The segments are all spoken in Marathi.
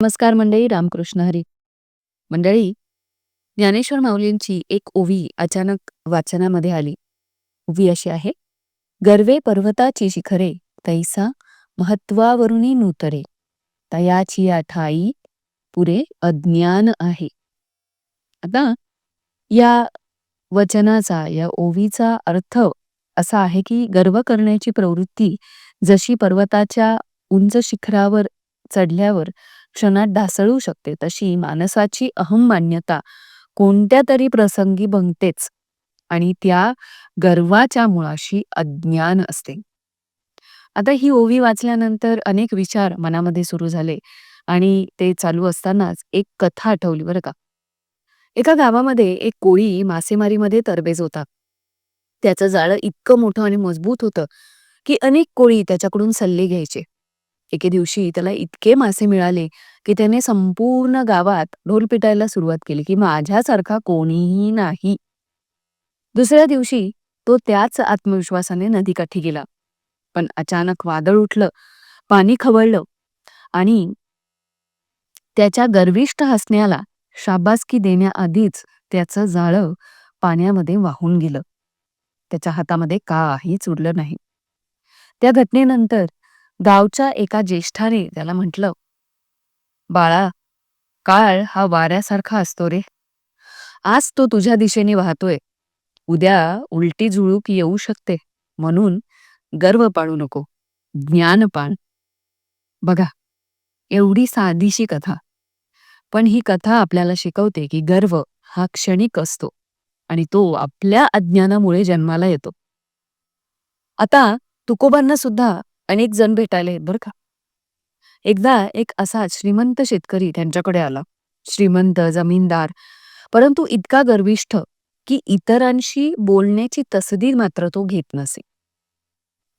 नमस्कार मंडळी रामकृष्ण हरी. मंडळी ज्ञानेश्वर माऊलींची एक ओवी अचानक वाचनामध्ये आली. ओवी अशी आहे गर्वे पर्वताची शिखरे तैसा महत्वावरुणी नूतरे. तयाची या ठाई पुरे अज्ञान आहे. आता या वचनाचा या ओवीचा अर्थ असा आहे की गर्व करण्याची प्रवृत्ती जशी पर्वताच्या उंच शिखरावर चढल्यावर क्षणात ढासळू शकते तशी माणसाची अहममान्यता कोणत्या तरी प्रसंगी भंगतेच आणि त्या गर्वाच्या मुळाशी अज्ञान असते. आता ही ओवी वाचल्यानंतर अनेक विचार मनामध्ये सुरू झाले आणि ते चालू असतानाच एक कथा आठवली बरं का. एका गावामध्ये एक कोळी मासेमारीमध्ये तरबेज होता. त्याचं जाळं इतकं मोठं आणि मजबूत होतं की अनेक कोळी त्याच्याकडून सल्ले घ्यायचे. एके दिवशी त्याला इतके मासे मिळाले की त्याने संपूर्ण गावात ढोल पिटायला सुरुवात केली की माझ्यासारखा कोणीही नाही. दुसऱ्या दिवशी तो त्याच आत्मविश्वासाने नदीकाठी गेला. पण अचानक वादळ उठलं पाणी खवळलं आणि त्याच्या गर्विष्ठ हसण्याला शाबासकी देण्याआधीच त्याचं जाळं पाण्यामध्ये वाहून गेलं. त्याच्या हातामध्ये काहीच उरलं नाही. त्या घटनेनंतर गावच्या एका ज्येष्ठाने त्याला म्हटलं बाळा काळ हा वाऱ्यासारखा असतो रे. आज तो तुझ्या दिशेने वाहतोय. उद्या उलटी जुळूक येऊ शकते. म्हणून गर्व पाळू नको. ज्ञान पाळ. बघा एवढी साधीशी कथा. पण ही कथा आपल्याला शिकवते की गर्व हा क्षणिक असतो आणि तो आपल्या अज्ञानामुळे जन्माला येतो. आता तुकोबांना सुद्धा अनेक जण भेटायला येत बरं का. एकदा एक असा श्रीमंत शेतकरी त्यांच्याकडे आला. श्रीमंत जमीनदार परंतु इतका गर्विष्ठ की इतरांशी बोलण्याची तसदी मात्र तो घेत नसे.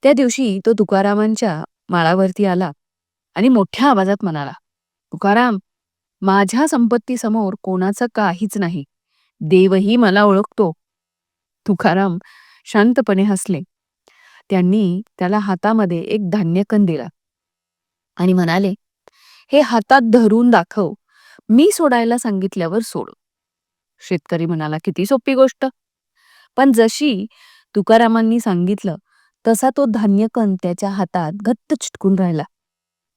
त्या दिवशी तो तुकारामांच्या माळावरती आला आणि मोठ्या आवाजात म्हणाला तुकाराम माझ्या संपत्तीसमोर कोणाचं काहीच नाही. देवही मला ओळखतो. तुकाराम शांतपणे हसले. त्यांनी त्याला हातामध्ये एक धान्यकण दिला आणि म्हणाले हे हातात धरून दाखव मी सोडायला सांगितल्यावर सोड. शेतकरी म्हणाला किती सोपी गोष्ट. पण जशी तुकारामांनी सांगितलं तसा तो धान्यकण त्याच्या हातात घट्ट चिटकून राहिला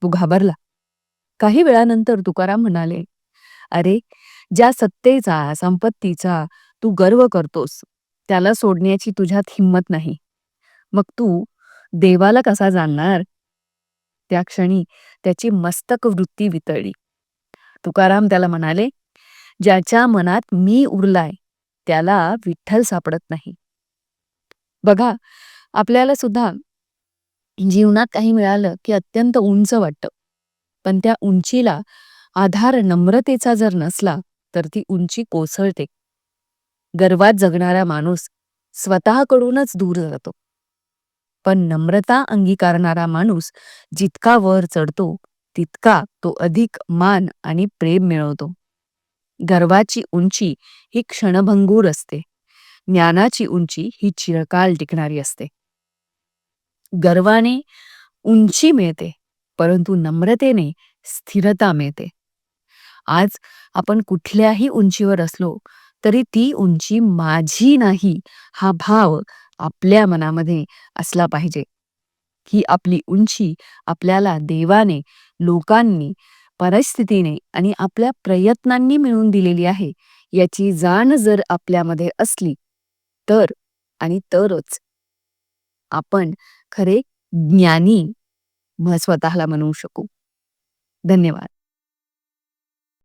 तो घाबरला. काही वेळानंतर तुकाराम म्हणाले अरे ज्या सत्तेचा संपत्तीचा तू गर्व करतोस त्याला सोडण्याची तुझ्यात हिंमत नाही. मग तू देवाला कसा जाणणार? त्या क्षणी त्याची मस्तक वृत्ती वितळली. तुकाराम त्याला म्हणाले ज्याच्या मनात मी उरलाय त्याला विठ्ठल सापडत नाही. बघा आपल्याला सुद्धा जीवनात काही मिळालं की अत्यंत उंच वाटतं. पण त्या उंचीला आधार नम्रतेचा जर नसला तर ती उंची कोसळते. गर्वात जगणारा माणूस स्वतःकडूनच दूर जातो. पण नम्रता अंगीकारणारा माणूस जितका वर चढतो तितका तो अधिक मान आणि प्रेम मिळवतो. गर्वाची उंची ही क्षणभंगूर असते. ज्ञानाची उंची ही चिरकाल टिकणारी असते. गर्वाने उंची मिळते परंतु नम्रतेने स्थिरता मिळते. आज आपण कुठल्याही उंचीवर असलो तरी ती उंची माझी नाही हा भाव आपल्या मनामध्ये असला पाहिजे. ही आपली उंची आपल्याला देवाने लोकांनी परिस्थितीने आणि आपल्या प्रयत्नांनी मिळून दिलेली आहे याची जाण जर आपल्यामध्ये असली तर आणि तरच आपण खरे ज्ञानी स्वतःला म्हणू शकू. धन्यवाद.